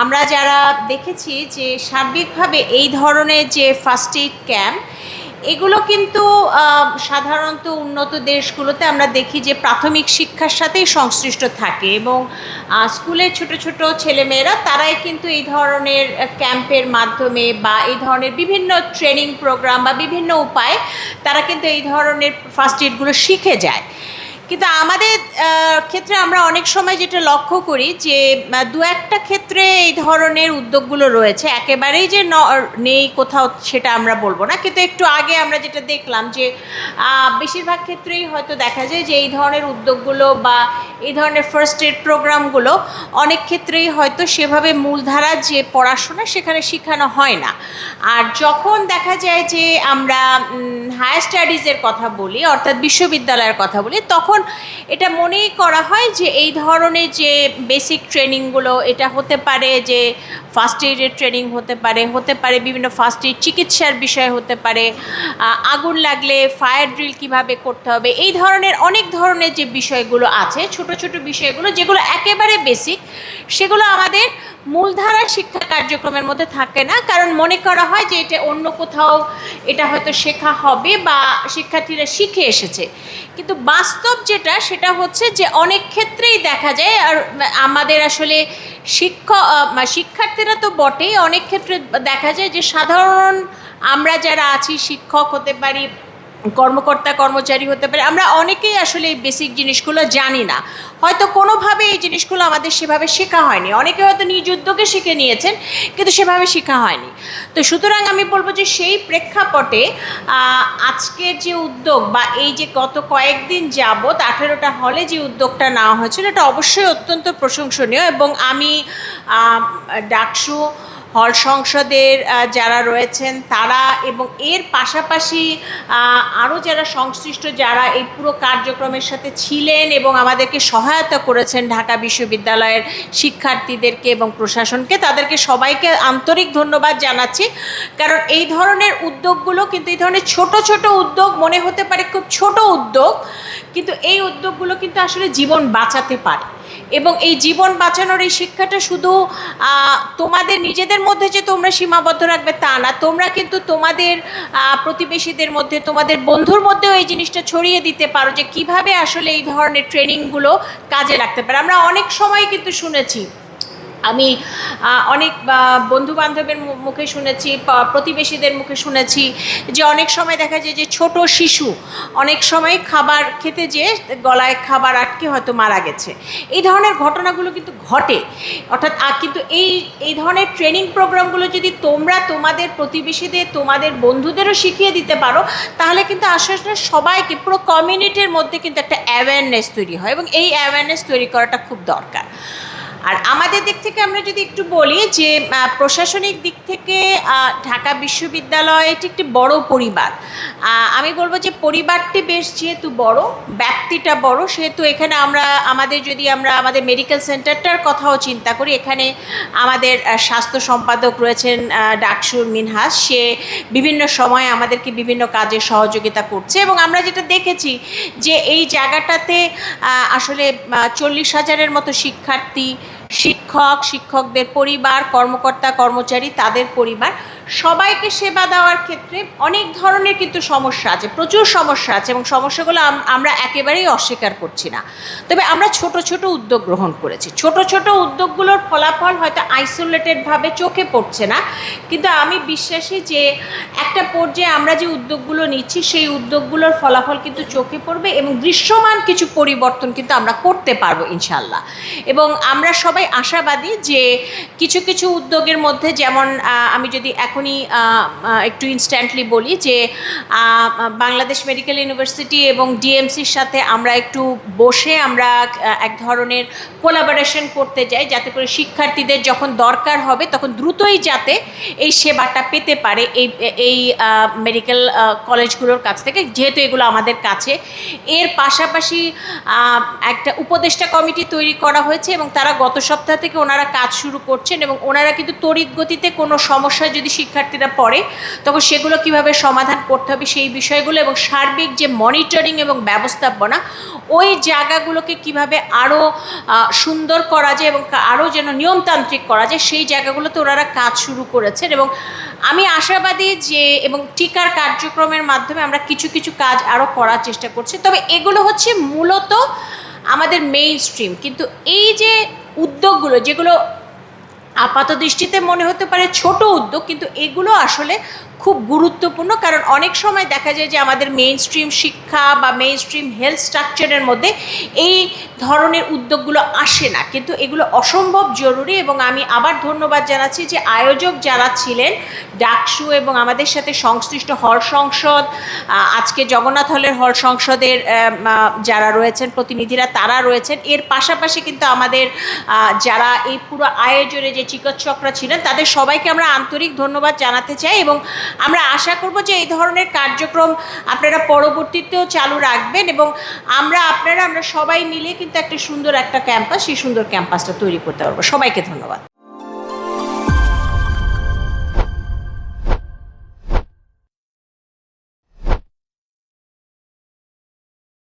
আমরা যারা দেখেছি যে সার্বিকভাবে এই ধরনের যে ফার্স্ট এইড ক্যাম্প এগুলো কিন্তু সাধারণত উন্নত দেশগুলোতে আমরা দেখি যে প্রাথমিক শিক্ষার সাথেই সংশ্লিষ্ট থাকে এবং স্কুলের ছোট ছোট ছেলেমেয়েরা তারাই কিন্তু এই ধরনের ক্যাম্পের মাধ্যমে বা এই ধরনের বিভিন্ন ট্রেনিং প্রোগ্রাম বা বিভিন্ন উপায়ে তারা কিন্তু এই ধরনের ফার্স্ট এইডগুলো শিখে যায়। কিন্তু আমাদের ক্ষেত্রে আমরা অনেক সময় যেটা লক্ষ্য করি যে দু একটা ক্ষেত্রে এই ধরনের উদ্যোগগুলো রয়েছে। একেবারেই যে নেই কোথাও সেটা আমরা বলব না। কিন্তু একটু আগে আমরা যেটা দেখলাম যে বেশিরভাগ ক্ষেত্রেই হয়তো দেখা যায় যে, এই ধরনের উদ্যোগগুলো বা এই ধরনের ফার্স্ট এড প্রোগ্রামগুলো অনেক ক্ষেত্রেই হয়তো সেভাবে মূলধারার যে পড়াশোনা সেখানে শেখানো হয় না। আর যখন দেখা যায় যে, আমরা হায়ার স্টাডিজের কথা বলি, অর্থাৎ বিশ্ববিদ্যালয়ের কথা বলি, তখন এটা মনেই করা হয় যে এই ধরনের যে বেসিক ট্রেনিংগুলো এটা হতে পারে, যে ফার্স্ট এইডের ট্রেনিং হতে পারে হতে পারে বিভিন্ন ফার্স্ট এইড চিকিৎসার বিষয় হতে পারে আগুন লাগলে ফায়ার ড্রিল কীভাবে করতে হবে, এই ধরনের অনেক ধরনের যে বিষয়গুলো আছে, ছোট ছোট বিষয়গুলো যেগুলো একেবারে বেসিক সেগুলো আমাদের মূলধারার শিক্ষা কার্যক্রমের মধ্যে থাকে না। কারণ মনে করা হয় যে এটা অন্য কোথাও এটা হয়তো শেখা হবে বা শিক্ষার্থীরা শিখে এসেছে। কিন্তু বাস্তব যেটা, সেটা হচ্ছে যে অনেক ক্ষেত্রেই দেখা যায়, আর আমাদের আসলে শিক্ষক শিক্ষার্থীরা তো বটেই, অনেক ক্ষেত্রে দেখা যায় যে সাধারণ আমরা যারা আছি, শিক্ষক হতে পারি কর্মকর্তা, কর্মচারী হতে পারে। আমরা অনেকেই আসলে এই বেসিক জিনিসগুলো জানি না। হয়তো কোনোভাবে এই জিনিসগুলো আমাদের সেভাবে শেখা হয়নি। অনেকে হয়তো নিজ উদ্যোগে শিখে নিয়েছেন, কিন্তু সেভাবে শেখা হয়নি। তো সুতরাং আমি বলব যে সেই প্রেক্ষাপটে আজকের যে উদ্যোগ বা এই যে গত কয়েকদিন যাবৎ আঠেরোটা হলে যে উদ্যোগটা নেওয়া হয়েছিল, এটা অবশ্যই অত্যন্ত প্রশংসনীয় এবং আমি ডাকসু হল সংসদের যারা রয়েছেন তারা এবং এর পাশাপাশি আরও যারা সংশ্লিষ্ট যারা এই পুরো কার্যক্রমের সাথে ছিলেন এবং আমাদেরকে সহায়তা করেছেন ঢাকা বিশ্ববিদ্যালয়ের শিক্ষার্থীদেরকে এবং প্রশাসনকে, তাদেরকে সবাইকে আন্তরিক ধন্যবাদ জানাচ্ছি। কারণ এই ধরনের উদ্যোগগুলো কিন্তু, এই ধরনের ছোট ছোট উদ্যোগ মনে হতে পারে খুব ছোট উদ্যোগ, কিন্তু এই উদ্যোগগুলো কিন্তু আসলে জীবন বাঁচাতে পারে। এবং এই জীবন বাঁচানোর এই শিক্ষাটা শুধু তোমাদের নিজেদের মধ্যে যে তোমরা সীমাবদ্ধ রাখবে তা না, তোমরা কিন্তু তোমাদের প্রতিবেশীদের মধ্যে, তোমাদের বন্ধুর মধ্যেও এই জিনিসটা ছড়িয়ে দিতে পারো যে কীভাবে আসলে এই ধরনের ট্রেনিংগুলো কাজে লাগতে পারে। আমরা অনেক সময় কিন্তু শুনেছি আমি অনেক বন্ধু বান্ধবের মুখে শুনেছি প্রতিবেশীদের মুখে শুনেছি যে অনেক সময় দেখা যায় যে ছোট শিশু অনেক সময় খাবার খেতে যেয়ে গলায় খাবার আটকে হয়তো মারা গেছে। এই ধরনের ঘটনাগুলো কিন্তু ঘটে। অর্থাৎ কিন্তু এই এই ধরনের ট্রেনিং প্রোগ্রামগুলো যদি তোমরা তোমাদের প্রতিবেশীদের, তোমাদের বন্ধুদেরও শিখিয়ে দিতে পারো, তাহলে কিন্তু আসলে সবাইকে, পুরো কমিউনিটির মধ্যে কিন্তু একটা অ্যাওয়ারনেস তৈরি হয় এবং এই অ্যাওয়ারনেস তৈরি করাটা খুব দরকার। আর আমাদের দিক থেকে আমরা যদি একটু বলি যে প্রশাসনিক দিক থেকে ঢাকা বিশ্ববিদ্যালয় এটি একটি বড় পরিবার। আমি বলব যে পরিবারটি বেশ যেহেতু বড় ব্যাপ্তিটা বড়, সেহেতু এখানে আমরা, আমাদের যদি আমরা আমাদের মেডিকেল সেন্টারটার কথাও চিন্তা করি, এখানে আমাদের স্বাস্থ্য সম্পাদক রয়েছেন ডাকসুর মিনহাস। সে বিভিন্ন সময় আমাদেরকে বিভিন্ন কাজে সহযোগিতা করছে এবং আমরা যেটা দেখেছি যে, এই জায়গাটাতে আসলে চল্লিশ হাজারের মতো শিক্ষার্থী শিক্ষক, শিক্ষকদের পরিবার, কর্মকর্তা, কর্মচারী, তাদের পরিবার, সবাইকে সেবা দেওয়ার ক্ষেত্রে অনেক ধরনের কিন্তু সমস্যা আছে, প্রচুর সমস্যা আছে এবং সমস্যাগুলো আমরা একেবারেই অস্বীকার করছি না। তবে আমরা ছোট ছোট উদ্যোগ গ্রহণ করেছি। ছোট ছোট উদ্যোগগুলোর ফলাফল হয়তো আইসোলেটেডভাবে চোখে পড়ছে না। কিন্তু আমি বিশ্বাসী যে একটা পর্যায়ে আমরা যে উদ্যোগগুলো নিচ্ছি, সেই উদ্যোগগুলোর ফলাফল কিন্তু চোখে পড়বে এবং দৃশ্যমান কিছু পরিবর্তন কিন্তু আমরা করতে পারব ইনশাল্লাহ এবং আমরা সবাই আশাবাদী যে কিছু কিছু উদ্যোগের মধ্যে যেমন আমি যদি এখনই একটু ইনস্ট্যান্টলি বলি যে বাংলাদেশ মেডিকেল ইউনিভার্সিটি এবং ডিএমসির সাথে আমরা একটু বসে আমরা এক ধরনের কোলাবোরেশন করতে যাই, যাতে করে শিক্ষার্থীদের যখন দরকার হবে, তখন দ্রুতই যাতে এই সেবাটা পেতে পারে এই এই মেডিকেল কলেজগুলোর কাছ থেকে, যেহেতু এগুলো আমাদের কাছে। এর পাশাপাশি একটা উপদেষ্টা কমিটি তৈরি করা হয়েছে এবং তারা গত সপ্তাহ থেকে ওনারা কাজ শুরু করছেন এবং ওনারা কিন্তু তড়িৎ গতিতে কোনো সমস্যায় যদি শিক্ষার্থীরা পড়ে, তখন সেগুলো কীভাবে সমাধান করতে হবে সেই বিষয়গুলো এবং সার্বিক যে মনিটরিং এবং ব্যবস্থাপনা, ওই জায়গাগুলোকে কীভাবে আরও সুন্দর করা যায় এবং আরও যেন নিয়মতান্ত্রিক করা যায়, সেই জায়গাগুলোতে ওনারা কাজ শুরু করেছেন এবং আমি আশাবাদী যে এবং টিকার কার্যক্রমের মাধ্যমে আমরা কিছু কিছু কাজ আরও করার চেষ্টা করছি। তবে এগুলো হচ্ছে মূলত আমাদের মেইন স্ট্রিম কিন্তু এই যে উদ্যোগগুলো, যেগুলো আপাত দৃষ্টিতে মনে হতে পারে ছোট উদ্যোগ, কিন্তু এগুলো আসলে খুব গুরুত্বপূর্ণ, কারণ অনেক সময় দেখা যায় যে আমাদের মেইন স্ট্রিম শিক্ষা বা মেইন স্ট্রিম হেলথ স্ট্রাকচারের মধ্যে এই ধরনের উদ্যোগগুলো আসে না। কিন্তু এগুলো অসম্ভব জরুরি এবং আমি আবার ধন্যবাদ জানাচ্ছি যে আয়োজক যারা ছিলেন, ডাকসু এবং আমাদের সাথে সংশ্লিষ্ট হল সংসদ আজকে জগন্নাথ হলের হল সংসদের যারা রয়েছেন, প্রতিনিধিরা তারা রয়েছেন। এর পাশাপাশি কিন্তু আমাদের যারা এই পুরো আয়োজনে যে চিকিৎসকরা ছিলেন, তাদের সবাইকে আমরা আন্তরিক ধন্যবাদ জানাতে চাই এবং আমরা আশা করব যে এই ধরনের কার্যক্রম আপনারা পরবর্তীতেও চালু রাখবেন এবং আমরা, আপনারা, আমরা সবাই মিলে কিন্তু একটা সুন্দর একটা ক্যাম্পাস সেই সুন্দর ক্যাম্পাসটা তৈরি করতে পারব। সবাইকে ধন্যবাদ।